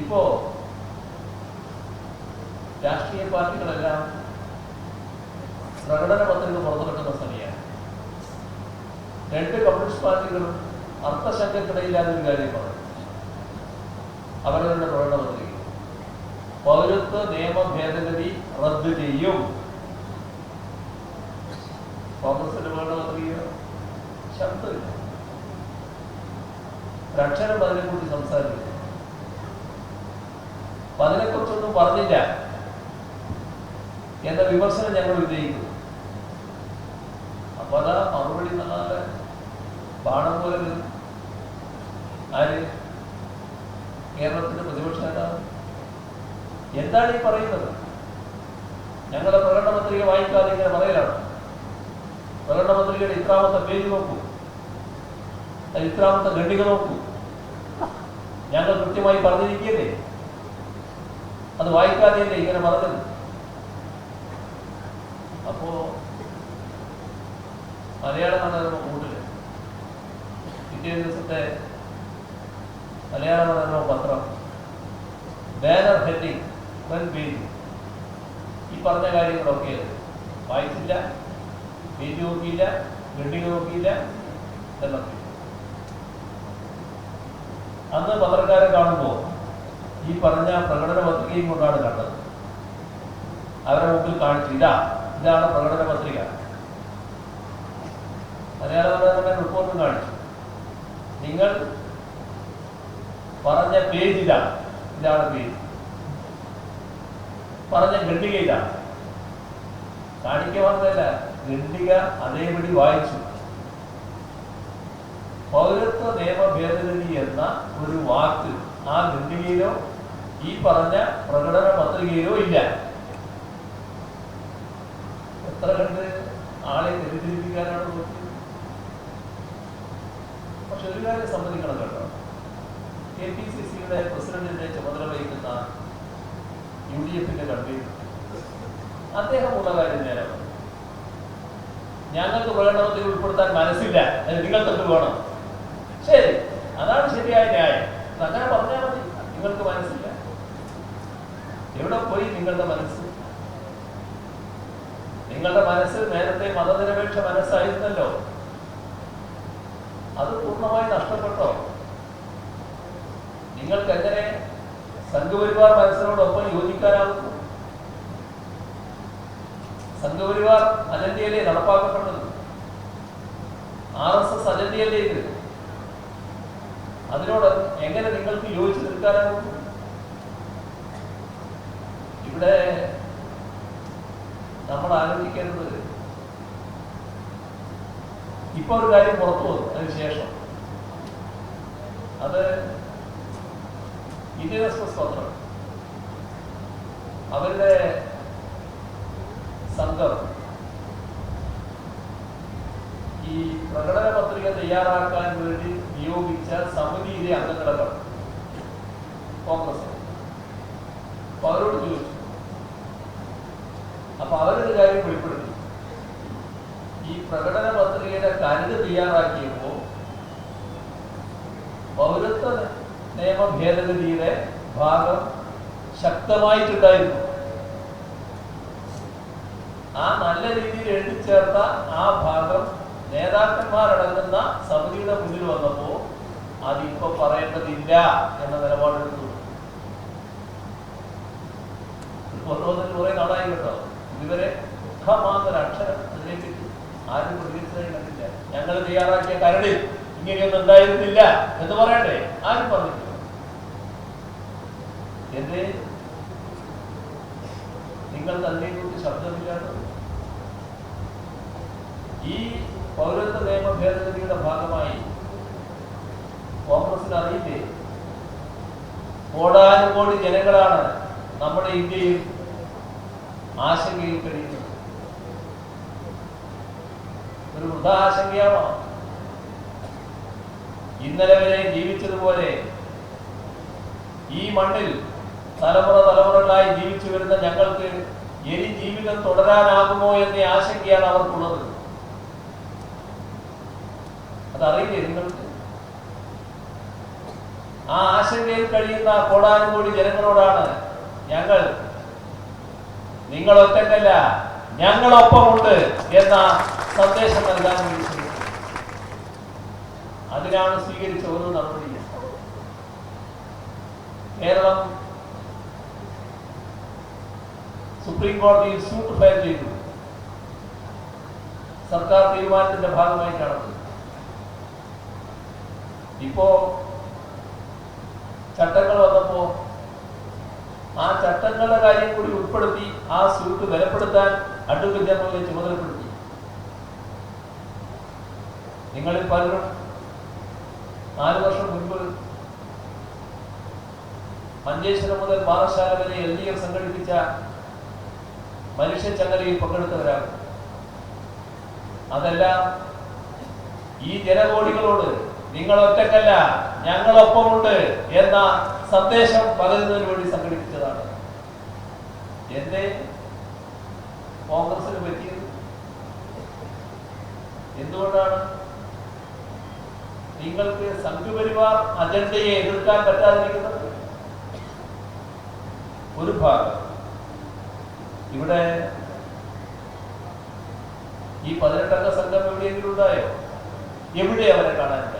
ഇപ്പോ രാഷ്ട്രീയ പാർട്ടികളെല്ലാം പ്രകടന പത്രിക പുറത്തിറക്കുന്ന സമയമാണ് രണ്ട് കമ്മ്യൂണിസ്റ്റ് പാർട്ടികളും അർത്ഥശങ്കക്കിടയില്ലാതെ ഒരു കാര്യം പറഞ്ഞു അവരവരുടെ പ്രകടന പത്രിക. പൗരത്വ നിയമ ഭേദഗതി റദ്ദ് ചെയ്യും. കോൺഗ്രസിന്റെ പ്രകടന പത്രിക ശബ്ദമില്ല. ഒരക്ഷരം അതിനെക്കുറിച്ച് സംസാരിക്കില്ല. അപ്പൊ അതിനെക്കുറിച്ചൊന്നും പറഞ്ഞില്ല എന്ന വിമർശനം ഞങ്ങൾ ഉന്നയിക്കുന്നു. അപ്പൊ അതാ മറുപടി നല്ല ബാണം പോലെ. ആര്? കേരളത്തിന്റെ പ്രതിപക്ഷ നേതാവ്. എന്താണ് ഈ പറയുന്നത്? ഞങ്ങളുടെ പ്രകടന പത്രിക വായിക്കാതെ ഇങ്ങനെ പറയലാണ്. പ്രകടന പത്രികയുടെ ഇത്രാമത്തെ പേജ് നോക്കൂ. ഇത്രാമത്തെ ഖണ്ഡിക നോക്കൂ. ഞങ്ങൾ കൃത്യമായി പറഞ്ഞിരിക്കുകയല്ലേ? അത് വായിക്കാതെയല്ലേ ഇങ്ങനെ പറഞ്ഞത് അപ്പോ മലയാള മനോരമ കൂടുതൽ പിറ്റേ ദിവസത്തെ മലയാള മനോരമ പത്രം ബാനർ പേജ് ഈ പറഞ്ഞ കാര്യങ്ങളൊക്കെ വായിച്ചില്ല പേജ് നോക്കിയില്ല ഹെഡിങ് നോക്കിയില്ല ഇതെല്ലാം അന്ന് പത്രക്കാരെ കാണുമ്പോൾ ഈ പറഞ്ഞ പ്രകടന പത്രികയും കൊണ്ടാണ് കണ്ടത്. അവരുടെ മുമ്പിൽ കാണിച്ചു. ഇതാ ഇതാണ് പ്രകടന പത്രിക. മലയാള മനോരമ റിപ്പോർട്ടും കാണിച്ചു. നിങ്ങൾ പറഞ്ഞ പേജ് ഇതാണ് ഇതാണ് പേജ്. പറഞ്ഞ ഖണ്ഡിക ഇതാണ് കാണിക്ക പറഞ്ഞല്ല ഖണ്ഡിക അതേപടി വായിച്ചു. പൗരത്വ നിയമ ഭേദഗതി എന്ന ഒരു വാക്ക് ആ ഖണ്ഡികയിലോ ഈ പറഞ്ഞ പ്രകടന പത്രികയിലോ ഇല്ല. എത്ര കണ്ട് ആളെ തെറ്റിദ്ധരിപ്പിക്കാനാണ് നോക്കിയത്? പക്ഷെ ഒരു കാര്യം സമ്മതിക്കണം കേട്ടോ. കെ പി സി സിയുടെ പ്രസിഡന്റിന്റെ ചുമതല വഹിക്കുന്ന യു ഡി എഫിന്റെ കൺവീനർ അദ്ദേഹം ഉള്ള കാര്യം നേരം. ഞങ്ങൾക്ക് പ്രകടനത്തിൽ ഉൾപ്പെടുത്താൻ മനസ്സില്ല. നിങ്ങൾ തൊട്ട് വേണം. ശരി. അതാണ് ശരിയായ ന്യായം. അങ്ങനെ പറഞ്ഞാൽ മതി. നിങ്ങൾക്ക് മനസ്സില്ല. എവിടെ പോയി നിങ്ങളുടെ മനസ്സ്? നിങ്ങളുടെ മനസ്സ് നേരത്തെ മതനിരപേക്ഷ മനസ്സായിരുന്നല്ലോ. അത് പൂർണമായി നഷ്ടപ്പെട്ടോ? നിങ്ങൾക്ക് എങ്ങനെ സംഘപരിവാർ മനസ്സിനോടൊപ്പം യോജിക്കാനാവുന്നു സംഘപരിവാർ അജണ്ടയല്ലേ നടപ്പാക്കപ്പെട്ടത്? ആർ എസ് എസ് അജണ്ടയല്ലേ ഇത്? അതിനോട് എങ്ങനെ നിങ്ങൾക്ക് യോജിച്ച് നിൽക്കാനാകും ഇവിടെ നമ്മൾ ആലോചിക്കേണ്ടത് ഇപ്പൊ ഒരു കാര്യം പുറത്തു വന്നു അതിനുശേഷം അത് ഇന്ത്യൻ എക്സ്പ്രസ് പത്രം അവരുടെ സംഘം ഈ പ്രകടന പത്രിക തയ്യാറാക്കാൻ വേണ്ടി നിയോഗിച്ച സമിതിയിലെ അംഗങ്ങളൊക്കെ കോൺഗ്രസ്. അവരോട് ചോദിച്ചു അപ്പൊ അവരൊരു കാര്യം വെളിപ്പെടുത്തി. ഈ പ്രകടന പത്രികയുടെ കരട് തയ്യാറാക്കിയപ്പോ പൗരത്വ നിയമ ഭേദഗതിയുടെ ഭാഗം ശക്തമായിട്ടുണ്ടായിരുന്നു. ആ നല്ല രീതിയിൽ എഴുതിച്ചേർത്ത ആ ഭാഗം നേതാക്കന്മാരടങ്ങുന്ന സമിതിയുടെ മുന്നിൽ വന്നപ്പോ അതിപ്പോ പറയേണ്ടതില്ല എന്ന നിലപാടെടുത്തു. വന്നിട്ട് കുറെ നാളായി കേട്ടോ. ഇതുവരെ മാത്രം അക്ഷരം അതിലേക്ക് ആരും പ്രതികരിച്ചതായി കണ്ടില്ല. ഞങ്ങൾ തയ്യാറാക്കിയ കരടിൽ ഇങ്ങനെയൊന്നും ഉണ്ടായിരുന്നില്ല എന്ന് പറയട്ടെ? ആരും പറഞ്ഞിട്ടില്ല. എന്റെ നിങ്ങൾ തന്നെ കുറിച്ച് ശബ്ദമില്ലാത്ത ഈ പൗരത്വ നിയമ ഭേദഗതിയുടെ ഭാഗമായി കോൺഗ്രസിന് അറിയില്ലേ? കോടാനുകോടി ജനങ്ങളാണ് നമ്മുടെ ഇന്ത്യയിൽ ആശങ്കയിൽ കഴിയുന്നു ഒരു വൃദ്ധാശങ്കയാണോ ഇന്നലെ വരെ ജീവിച്ചതുപോലെ ഈ മണ്ണിൽ തലമുറ തലമുറകളായി ജീവിച്ചു വരുന്ന ഞങ്ങൾക്ക് ഇനി ജീവിതം തുടരാനാകുമോ എന്ന ആശങ്കയാണ് അവർക്കുള്ളത്. അതറിയില്ലേ നിങ്ങൾക്ക്? ആ ആശങ്കയിൽ കഴിയുന്ന കോടാനുകോടി ജനങ്ങളോടാണ് ഞങ്ങൾ നിങ്ങൾ ഒറ്റക്കല്ല ഞങ്ങളൊപ്പമുണ്ട് എന്ന സന്ദേശം നൽകാൻ അതിനാണ് സ്വീകരിച്ച ഓരോ നടപടിയും കേരളം സുപ്രീം കോടതിയിൽ സൂട്ട് ഫയൽ ചെയ്തു. സർക്കാർ തീരുമാനത്തിന്റെ ഭാഗമായി കടന്നു ഇപ്പോ ചട്ടങ്ങൾ ആ ചട്ടങ്ങളുടെ കാര്യം കൂടി ഉൾപ്പെടുത്തി ആ സ്യൂട്ട് ബലപ്പെടുത്താൻ അഡ്വക്കേറ്റ് ജനറലിനെ ചുമതലപ്പെടുത്തി. നിങ്ങളിൽ പലരും നാല് വർഷം മുൻപ് മഞ്ചേശ്വരം മുതൽ പാറശാല വരെ എൽ ഡി എഫ് സംഘടിപ്പിച്ച മനുഷ്യച്ചങ്ങലയിൽ പങ്കെടുത്തവരാണ്. അതെല്ലാം ഈ ജനകോടികളോട് നിങ്ങൾ ഒറ്റക്കല്ല ഞങ്ങളൊപ്പമുണ്ട് എന്ന സന്ദേശം പകരുന്നതിന് വേണ്ടി സംഘടിപ്പിച്ചതാണ് എന്തേ കോൺഗ്രസിന് പറ്റിയത്? എന്തുകൊണ്ടാണ്? നിങ്ങൾക്ക് സംഘപരിവാർ അജണ്ടയെ എതിർക്കാൻ പറ്റാതിരിക്കുന്നത്? ഒരു ഭാഗം. ഇവിടെ ഈ പതിനെട്ടംഗ സംഘം എവിടെയെങ്കിലും ഉണ്ടായോ? എവിടെ അവരെ കാണാൻ?